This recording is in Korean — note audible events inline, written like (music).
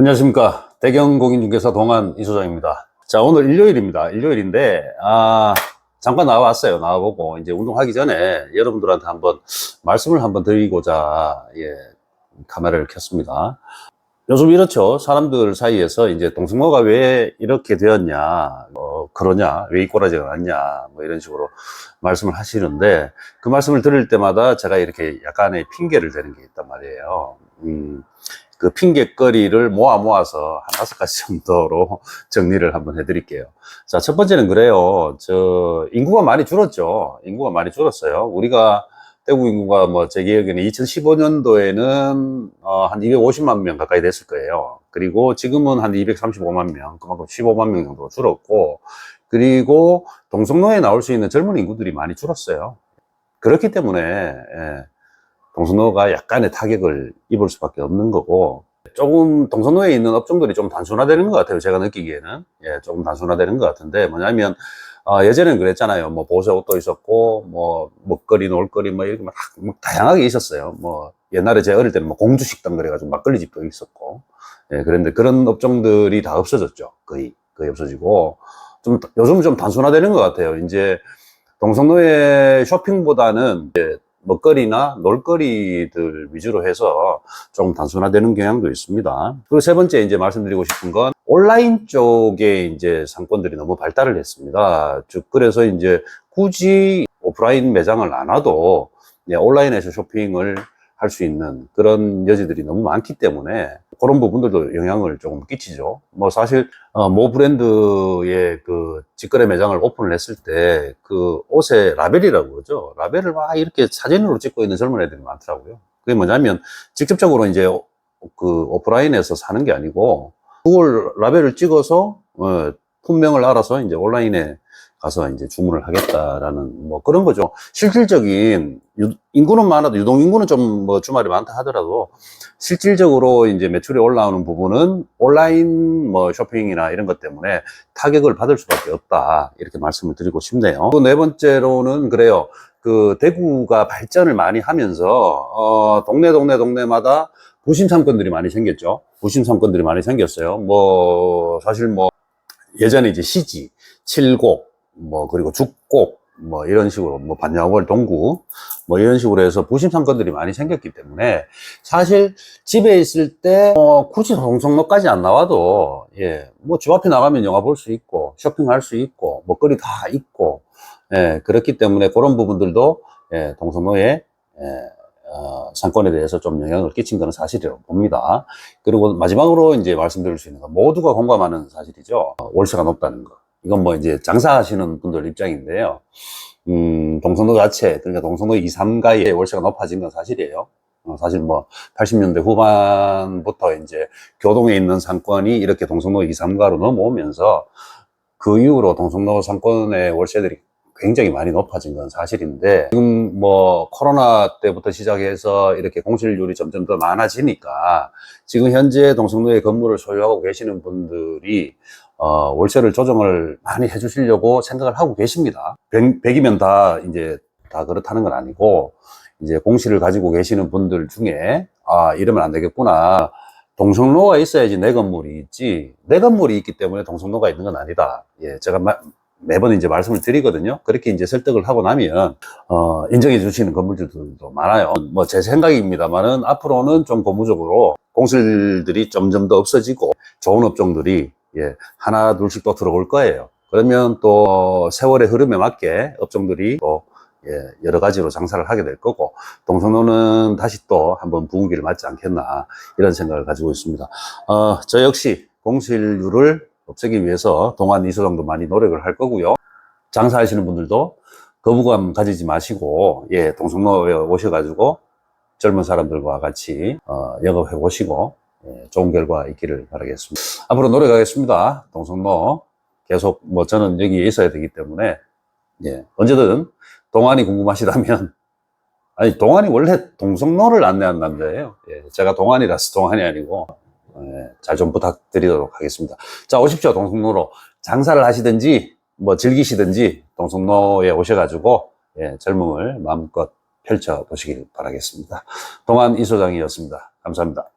안녕하십니까. 대경공인중개사 동안 이소장입니다. 자, 오늘 일요일입니다. 일요일인데, 아, 잠깐 나와봤어요. 나와보고, 이제 운동하기 전에 여러분들한테 한번 말씀을 한번 드리고자, 예, 카메라를 켰습니다. 요즘 이렇죠. 사람들 사이에서 이제 동성로가 왜 이렇게 되었냐, 뭐, 그러냐, 왜 이 꼬라지가 났냐, 뭐 이런 식으로 말씀을 하시는데, 그 말씀을 들을 때마다 제가 이렇게 약간의 핑계를 대는 게 있단 말이에요. 음, 그 핑계거리를 모아 모아서 한 다섯 가지 정도로 정리를 한번 해드릴게요. 자, 첫 번째는 그래요. 저, 인구가 많이 줄었죠. 인구가 많이 줄었어요. 우리가 대구 인구가 뭐 제 기억에는 2015년도에는 어, 한 250만 명 가까이 됐을 거예요. 그리고 지금은 한 235만 명, 그만큼 15만 명 정도 줄었고, 그리고 동성로에 나올 수 있는 젊은 인구들이 많이 줄었어요. 그렇기 때문에 예, 동성로가 약간의 타격을 입을 수밖에 없는 거고, 조금 동성로에 있는 업종들이 좀 단순화되는 것 같아요. 제가 느끼기에는. 예, 조금 단순화되는 것 같은데, 뭐냐면, 어, 예전에는 그랬잖아요. 뭐, 보세 옷도 있었고, 뭐, 먹거리, 놀거리, 뭐, 이렇게 막, 막 다양하게 있었어요. 뭐, 옛날에 제 어릴 때는 뭐, 공주 식당 그래가지고 막걸리 집도 있었고, 예, 그런데 그런 업종들이 다 없어졌죠. 거의, 거의 없어지고, 좀, 요즘은 좀 단순화되는 것 같아요. 이제, 동성로의 쇼핑보다는, 이제 먹거리나 놀거리들 위주로 해서 좀 단순화되는 경향도 있습니다. 그리고 세 번째 이제 말씀드리고 싶은 건 온라인 쪽에 이제 상권들이 너무 발달을 했습니다. 즉, 그래서 이제 굳이 오프라인 매장을 안 와도 네, 온라인에서 쇼핑을 할 수 있는 그런 여지들이 너무 많기 때문에 그런 부분들도 영향을 조금 끼치죠. 뭐 사실 어, 모 브랜드의 그 직거래 매장을 오픈을 했을 때 그 옷에 라벨이라고 그러죠. 라벨을 막 이렇게 사진으로 찍고 있는 젊은 애들이 많더라고요. 그게 뭐냐면 직접적으로 이제 그 오프라인에서 사는 게 아니고 그걸 라벨을 찍어서 어, 품명을 알아서 이제 온라인에 가서 이제 주문을 하겠다라는 뭐 그런 거죠. 실질적인 유- 인구는 많아도 유동 인구는 좀 뭐 주말에 많다 하더라도 실질적으로 이제 매출이 올라오는 부분은 온라인 뭐 쇼핑이나 이런 것 때문에 타격을 받을 수밖에 없다 이렇게 말씀을 드리고 싶네요. 또 네 번째로는 그래요. 그 대구가 발전을 많이 하면서 어 동네 동네 동네마다 부심 상권들이 많이 생겼죠. 부심 상권들이 많이 생겼어요. 뭐 사실 뭐 예전에 이제 시지, 칠곡, 뭐 그리고 죽곡, 뭐 이런 식으로 뭐 반야월, 동구, 뭐 이런 식으로 해서 부심 상권들이 많이 생겼기 때문에 사실 집에 있을 때 어, 굳이 동성로까지 안 나와도 예, 뭐 집 앞에 나가면 영화 볼 수 있고 쇼핑할 수 있고 먹거리 다 있고 예, 그렇기 때문에 그런 부분들도 예, 동성로의 예, 어, 상권에 대해서 좀 영향을 끼친 것은 사실이라고 봅니다. 그리고 마지막으로 이제 말씀드릴 수 있는 건 모두가 공감하는 사실이죠. 어, 월세가 높다는 거. 이건 뭐 이제 장사하시는 분들 입장인데요. 음, 동성로 자체, 그러니까 동성로 2, 3가의 월세가 높아진 건 사실이에요. 어, 사실 뭐 80년대 후반부터 이제 교동에 있는 상권이 이렇게 동성로 2, 3가로 넘어오면서 그 이후로 동성로 상권의 월세들이 굉장히 많이 높아진 건 사실인데 지금 뭐 코로나 때부터 시작해서 이렇게 공실률이 점점 더 많아지니까 지금 현재 동성로에 건물을 소유하고 계시는 분들이 어, 월세를 조정을 많이 해주시려고 생각을 하고 계십니다. 100, 100이면 다 이제 다 그렇다는 건 아니고 이제 공실을 가지고 계시는 분들 중에 아 이러면 안 되겠구나. 동성로가 있어야지 내 건물이 있지. 내 건물이 있기 때문에 동성로가 있는 건 아니다. 예, 제가 마- 매번 이제 말씀을 드리거든요. 그렇게 이제 설득을 하고 나면, 어, 인정해 주시는 건물들도 많아요. 뭐 제 생각입니다만은 앞으로는 좀 고무적으로 공실들이 점점 더 없어지고 좋은 업종들이 예, 하나, 둘씩 또 들어올 거예요. 그러면 또 세월의 흐름에 맞게 업종들이 또 예, 여러 가지로 장사를 하게 될 거고, 동성로는 다시 또 한번 부흥기를 맞지 않겠나, 이런 생각을 가지고 있습니다. 어, 저 역시 공실률을 없애기 위해서 동안 이소장도 많이 노력을 할 거고요. 장사하시는 분들도 거부감 가지지 마시고, 예, 동성로에 오셔가지고 젊은 사람들과 같이, 어, 영업해 보시고, 예, 좋은 결과 있기를 바라겠습니다. 앞으로 노력하겠습니다. 동성로. 계속, 뭐, 저는 여기에 있어야 되기 때문에, 예, 언제든 동안이 궁금하시다면, (laughs) 아니, 동안이 원래 동성로를 안내한 남자예요. 예, 제가 동안이라서 동안이 아니고, 예, 잘좀 부탁드리도록 하겠습니다. 자, 오십시오, 동성로로. 장사를 하시든지, 뭐, 즐기시든지, 동성로에 오셔가지고, 예, 젊음을 마음껏 펼쳐 보시길 바라겠습니다. 동안 이 소장이었습니다. 감사합니다.